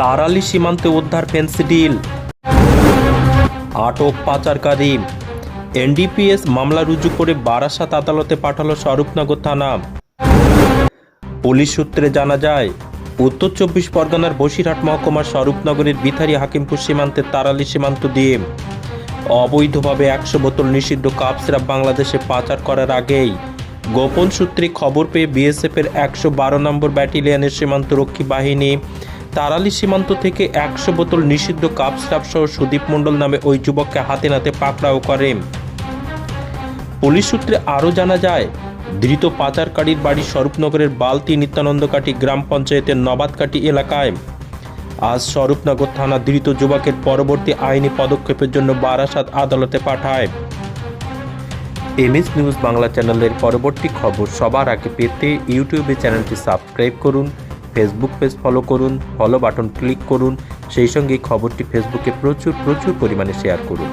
তারালি সীমান্তে উদ্ধার ফেন্সিডিল আটক পাচারকারী। এনডিপিএস মামলা রুজু করে বারাসাত আদালতে পাঠালো স্বরূপনগর থানা। পুলিশ সূত্রে জানা যায়, উত্তর চব্বিশ পরগনার বসিরহাট মহকুমার স্বরূপনগরের বিথারি হাকিমপুর সীমান্তে তারালি সীমান্ত দিয়ে অবৈধভাবে একশো বোতল নিষিদ্ধ কাপ সিরাপ বাংলাদেশে পাচার করার আগেই গোপন সূত্রে খবর পেয়ে বিএসএফের একশো বারো নম্বর ব্যাটালিয়নের সীমান্তরক্ষী বাহিনী তারালি সীমান্ত থেকে একশো বোতল নিষিদ্ধ কাপ সিরাপ সহ সুদীপ মণ্ডল নামে ওই যুবককে হাতে নাতে পাকড়াও করে। পুলিশ সূত্রে আরও জানা যায়, ধৃত পাচারকারীর বাড়ি স্বরূপনগরের বালতি নিত্যানন্দকাটি গ্রাম পঞ্চায়েতের নবাদকাটি এলাকায়। আজ স্বরূপনগর থানা ধৃত যুবকের পরবর্তী আইনি পদক্ষেপের জন্য বারাসাত আদালতে পাঠায়। এমএস নিউজ বাংলা চ্যানেলের পরবর্তী খবর সবার আগে পেতে ইউটিউবে চ্যানেলটি সাবস্ক্রাইব করুন। ফেসবুক পেজ ফলো করুন ফলো বাটন ক্লিক করুন, সেই সঙ্গে খবরটি ফেসবুকে প্রচুর প্রচুর পরিমাণে শেয়ার করুন।